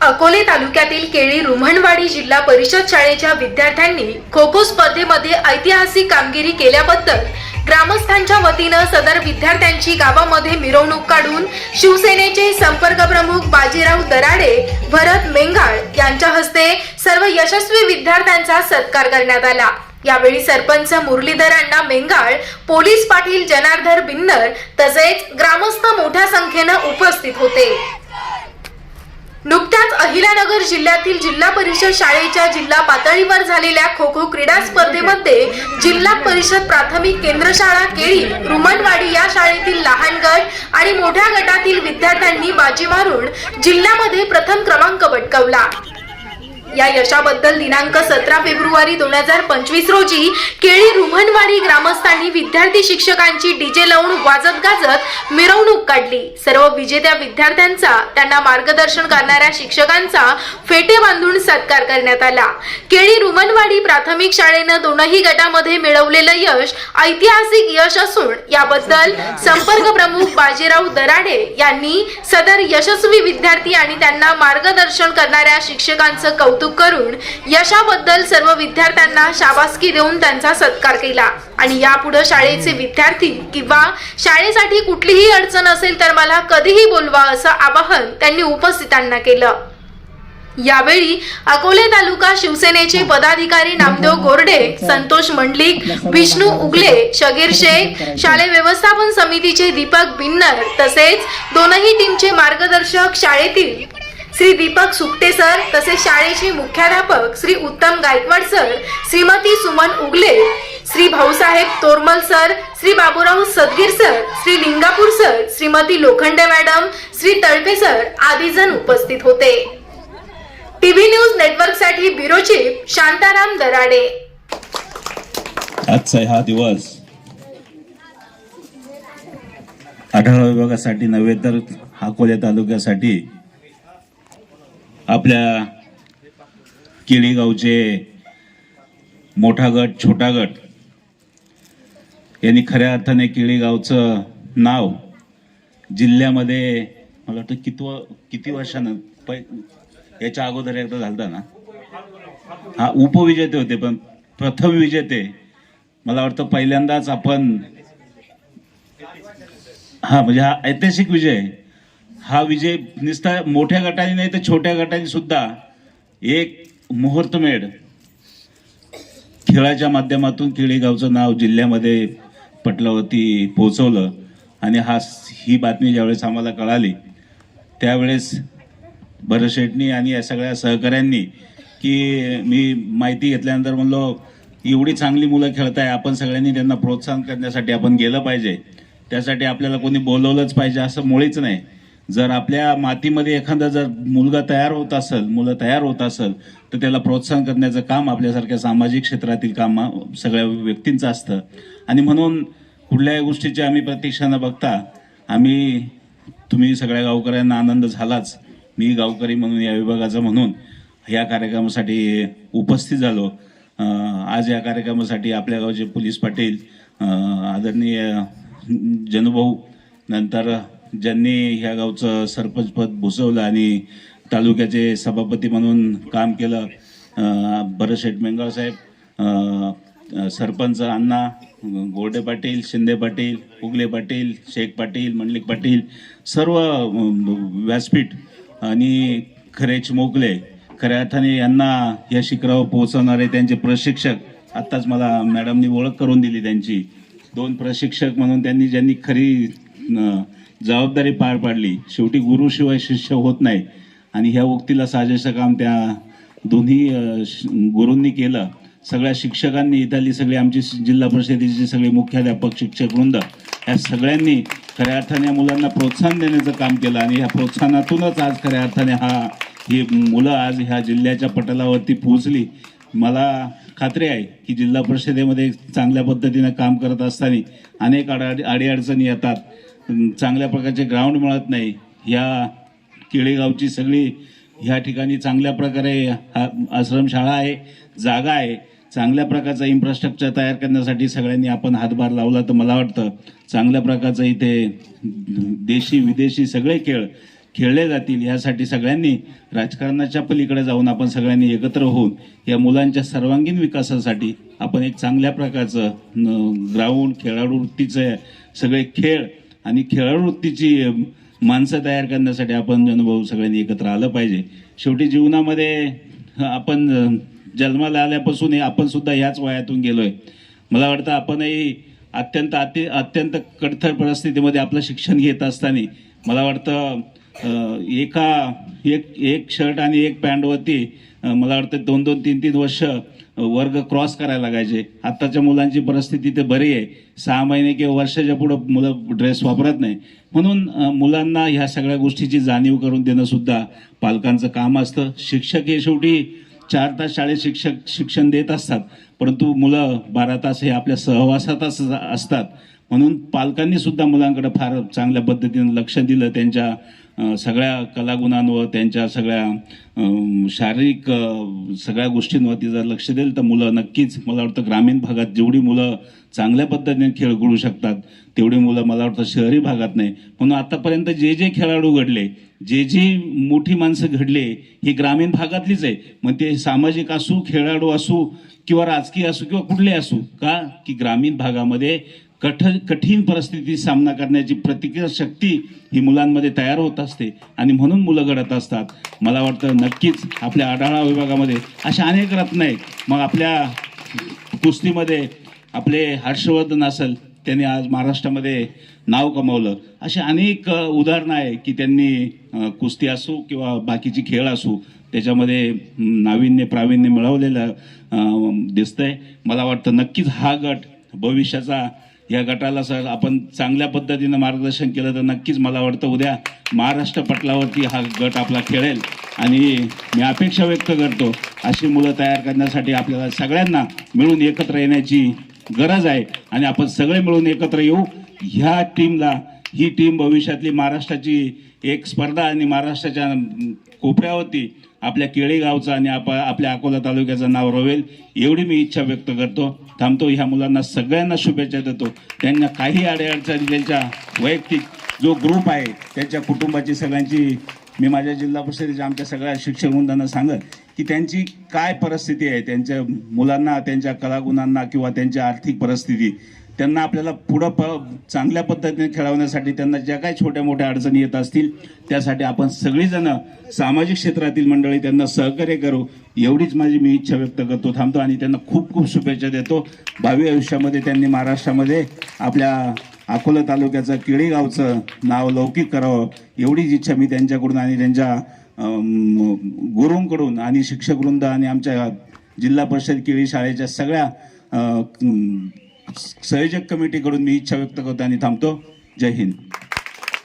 अकोले तालुक्यातील केळी रुमणवाडी जिल्हा परिषद शाळेच्या विद्यार्थ्यांनी खो खो स्पर्धेमध्ये ऐतिहासिक कामगिरी केल्याबद्दल ग्रामस्थांच्या वतीनं सदर विद्यार्थ्यांची गावामध्ये मिरवणूक काढून शिवसेनेचे संपर्क प्रमुख बाजीराव दराडे भरत मेंगाळ यांच्या हस्ते सर्व यशस्वी विद्यार्थ्यांचा सत्कार करण्यात आला. यावेळी सरपंच मुरलीधर अण्णा मेंगाळ पोलीस पाटील जनार्दन बिन्नर तसेच ग्रामस्थ मोठ्या संख्येनं उपस्थित होते. नुकत्याच अहिल्यानगर जिल्ह्यातील जिल्हा परिषद शाळेच्या जिल्हा पातळीवर झालेल्या खो खो क्रीडा स्पर्धेमध्ये जिल्हा परिषद प्राथमिक केंद्र शाळा केळी रुमनवाडी या शाळेतील लहान गट आणि मोठ्या गटातील विद्यार्थ्यांनी बाजी मारून जिल्ह्यामध्ये प्रथम क्रमांक पटकावला. या यशाबद्दल दिनांक सतरा फेब्रुवारी दोन हजार पंचवीस रोजी केळी रुमनवाडी ग्रामस्थांनी विद्यार्थी शिक्षकांची डीजे लावून वाजत गाजत मिरवणूक काढली. सर्व विजेत्या विद्यार्थ्यांचा त्यांना मार्गदर्शन करणाऱ्या शिक्षकांचा फेटे बांधून सत्कार करण्यात आला. केळी रुमनवाडी प्राथमिक शाळेनं दोनही गटामध्ये मिळवलेलं यश ऐतिहासिक यश असून याबद्दल संपर्क प्रमुख बाजीराव दराडे यांनी सदर यशस्वी विद्यार्थी आणि त्यांना मार्गदर्शन करणाऱ्या शिक्षकांचं कौतुक करून यशाबद्दल सर्व विद्यार्थ्यांना शाबासकी देऊन त्यांचा सत्कार केला. आणि यापुढे शाळेचे विद्यार्थी किंवा शाळेसाठी कुठलीही अडचण असेल तर मला कधीही बोलवा असं आवाहन त्यांनी उपस्थितांना केलं. यावेळी अकोले तालुका शिवसेनेचे पदाधिकारी नामदेव गोरडे संतोष मंडलिक विष्णू उगले शगीर शेख शाळे व्यवस्थापन समितीचे दीपक बिन्नर तसेच दोनही टीमचे मार्गदर्शक शाळेतील श्री दीपक सुकटे सर तसेच शाळेचे मुख्याध्यापक Shri Uttam Gaikwad sir Shrimati Suman Ugale Shri Bhausaheb Tormal sir Shri Baburao Sadgir sir Shri Lingapur sir Shrimati Lokhande madam Shri Talpe sir आदी जण उपस्थित होते. टीव्ही न्यूज नेटवर्कसाठी ब्युरो चीफ शांताराम दराडे. आजचा हा दिवस आढावा विभागासाठी नव्हे तर अकोले तालुक्यासाठी आपल्या केळेगावचे मोठा गट छोटा गट. यांनी खऱ्या अर्थाने केळेगावचं नाव जिल्ह्यामध्ये मला वाटतं कितव किती वर्षानं पै याच्या अगोदर एकदा झालता ना? हा उपविजेते होते पण प्रथम विजेते. मला वाटतं पहिल्यांदाच आपण हा म्हणजे हा ऐतिहासिक विजय. हा विजय नुसता मोठ्या गटाने नाही तर छोट्या गटाने सुद्धा एक मुहूर्तमेढ खेळाच्या माध्यमातून केळीगावचं नाव जिल्ह्यामध्ये पटलावरती पोहोचवलं आणि हा ही बातमी ज्यावेळेस आम्हाला कळाली त्यावेळेस भरत आणि या सगळ्या सहकाऱ्यांनी की मी माहिती घेतल्यानंतर म्हणलो एवढी चांगली मुलं खेळत आहे आपण सगळ्यांनी त्यांना प्रोत्साहन करण्यासाठी आपण गेलं पाहिजे. त्यासाठी आपल्याला कोणी बोलवलंच पाहिजे असं मुळीच नाही. जर आपल्या मातीमध्ये एखादा जर मुलगा तयार होत असेल मुलं तयार होत असेल तर त्याला प्रोत्साहन करण्याचं काम आपल्यासारख्या सामाजिक क्षेत्रातील काम सगळ्या व्यक्तींचं असतं. आणि म्हणून कुठल्याही गोष्टीची आम्ही प्रतीक्षा न बघता आम्ही तुम्ही सगळ्या गावकऱ्यांना आनंद झालाच. मी गावकरी म्हणून या विभागाचा म्हणून या कार्यक्रमासाठी उपस्थित झालो. आज या कार्यक्रमासाठी आपल्या गावचे पोलीस पाटील आदरणीय जनभाऊ नंतर ज्यांनी ह्या गावचं सरपंचपद भुसवलं आणि तालुक्याचे सभापती म्हणून काम केलं भरत शेठ साहेब सरपंच अण्णा गोडे पाटील शिंदे पाटील उगले पाटील शेख पाटील मंडलिक पाटील सर्व व्यासपीठ आणि खरेच मोकले. खऱ्या अर्थाने यांना या शिखरावर पोहोचवणारे त्यांचे प्रशिक्षक आत्ताच मला मॅडमनी ओळख करून दिली त्यांची. दोन प्रशिक्षक म्हणून त्यांनी ज्यांनी खरी जबाबदारी पार पाडली. शेवटी गुरुशिवाय शिष्य होत नाही. आणि ह्या उक्तीला साजेसं काम त्या दोन्ही गुरूंनी केलं. सगळ्या शिक्षकांनी इथली सगळी आमची जिल्हा परिषदेचे सगळे मुख्याध्यापक शिक्षक वृंद या सगळ्यांनी खऱ्या अर्थाने या मुलांना प्रोत्साहन देण्याचं काम केलं. आणि ह्या प्रोत्साहनातूनच आज खऱ्या अर्थाने हा ही मुलं आज ह्या जिल्ह्याच्या पटलावरती पोहोचली. मला खात्री आहे की जिल्हा परिषदेमध्ये चांगल्या पद्धतीनं काम करत असताना अनेक आड अडीअडचणी येतात. चांगल्या प्रकारचे ग्राउंड मिळत नाही. या केळेगावची सगळी ह्या ठिकाणी चांगल्या प्रकारे हा आश्रमशाळा आहे जागा आहे. चांगल्या प्रकारचा इन्फ्रास्ट्रक्चर तयार करण्यासाठी सगळ्यांनी आपण हातभार लावला तर मला वाटतं चांगल्या प्रकारचं इथे देशी विदेशी सगळे खेळ खेळले जातील यासाठी सगळ्यांनी राजकारणाच्या पलीकडे जाऊन आपण सगळ्यांनी एकत्र होऊन या मुलांच्या सर्वांगीण विकासासाठी आपण एक चांगल्या प्रकारचं ग्राउंड खेळाडू वृत्तीचं सगळे खेळ आणि खेळाडूवृत्तीची माणसं तयार करण्यासाठी आपण अनुभव सगळ्यांनी एकत्र आलं पाहिजे. शेवटी जीवनामध्ये आपण जन्माला आल्यापासून आपण सुद्धा ह्याच वयातून गेलोय. मला वाटतं आपणही अत्यंत अति अत्यंत कडथर परिस्थितीमध्ये आपलं शिक्षण घेत असताना मला वाटतं एका एक एक शर्ट आणि एक पॅन्टवरती मला वाटतं दोन दोन तीन तीन वर्ष वर्ग क्रॉस करायला लागायचे. आत्ताच्या मुलांची परिस्थिती तर बरी आहे. सहा महिने किंवा वर्षाच्या पुढं मुलं ड्रेस वापरत नाही. म्हणून मुलांना ह्या सगळ्या गोष्टीची जाणीव करून देणं सुद्धा पालकांचं काम असतं. शिक्षक हे शेवटी चार तास शाळेत शिक्षक शिक्षण देत असतात. परंतु मुलं बारा तास हे आपल्या सहवासातच असतात. म्हणून पालकांनी सुद्धा मुलांकडे फार चांगल्या पद्धतीनं लक्ष दिलं त्यांच्या सगळ्या कलागुणांवर त्यांच्या सगळ्या शारीरिक सगळ्या गोष्टींवरती जर लक्ष देईल तर मुलं नक्कीच मला वाटतं ग्रामीण भागात जेवढी मुलं चांगल्या पद्धतीने खेळ खेळू शकतात तेवढी मुलं मला वाटतं शहरी भागात नाही. म्हणून आतापर्यंत जे जे खेळाडू घडले जे जी मोठी माणसं घडले ही ग्रामीण भागातलीच आहे. मग ते सामाजिक असू खेळाडू असू किंवा राजकीय असू किंवा कुठले असू का? की ग्रामीण भागामध्ये कठ कठीण परिस्थिती सामना करण्याची प्रतिक्रिया शक्ती ही मुलांमध्ये तयार होत असते आणि म्हणून मुलं घडत असतात. मला वाटतं नक्कीच आपल्या आढावा विभागामध्ये अशा अनेक रत्न आहेत. मग आपल्या कुस्तीमध्ये आपले हर्षवर्धन असेल त्यांनी आज महाराष्ट्रामध्ये नाव कमावलं. अशी अनेक उदाहरणं आहे की त्यांनी कुस्ती असो किंवा बाकीची खेळ असो त्याच्यामध्ये नाविन्य प्रावीण्य मिळवलेलं दिसतंय. मला वाटतं नक्कीच हा गट भविष्याचा या गटाला सर आपण चांगल्या पद्धतीनं मार्गदर्शन केलं तर नक्कीच मला वाटतं उद्या महाराष्ट्र पटलावरती हा गट आपला खेळेल. आणि मी अपेक्षा व्यक्त करतो अशी मुलं तयार करण्यासाठी आपल्याला सगळ्यांना मिळून एकत्र येण्याची गरज आहे. आणि आपण सगळे मिळून एकत्र येऊ. ह्या टीमला ही टीम भविष्यातली महाराष्ट्राची एक स्पर्धा आणि महाराष्ट्राच्या कोपऱ्यावरती आपल्या केळेगावचा आणि आप आपल्या अकोला तालुक्याचं नाव रोवेल एवढी मी इच्छा व्यक्त करतो. थांबतो ह्या मुलांना सगळ्यांना शुभेच्छा देतो. त्यांना काही अडीअडचणी त्यांच्या वैयक्तिक जो ग्रुप आहे त्यांच्या कुटुंबाची सगळ्यांची मी माझ्या जिल्हा परिषदेच्या आमच्या सगळ्या शिक्षक वृंदांना सांगत की त्यांची काय परिस्थिती आहे त्यांच्या मुलांना त्यांच्या कलागुणांना किंवा त्यांच्या आर्थिक परिस्थिती त्यांना आपल्याला पुढं प चांगल्या पद्धतीने खेळवण्यासाठी त्यांना ज्या काही छोट्या मोठ्या अडचणी येत असतील त्यासाठी आपण सगळीजणं सामाजिक क्षेत्रातील मंडळी त्यांना सहकार्य करू. एवढीच माझी मी इच्छा व्यक्त करतो थांबतो आणि त्यांना खूप खूप शुभेच्छा देतो. भावी आयुष्यामध्ये त्यांनी महाराष्ट्रामध्ये आपल्या अकोला तालुक्याचं केळीगावचं नाव लौकिक करावं एवढीच इच्छा मी त्यांच्याकडून आणि त्यांच्या गुरूंकडून आणि शिक्षकवृंद आणि आमच्या जिल्हा परिषद केळी शाळेच्या सगळ्या संयोजक कमिटीकडून मी इच्छा व्यक्त करतो आणि थांबतो. जय हिंद.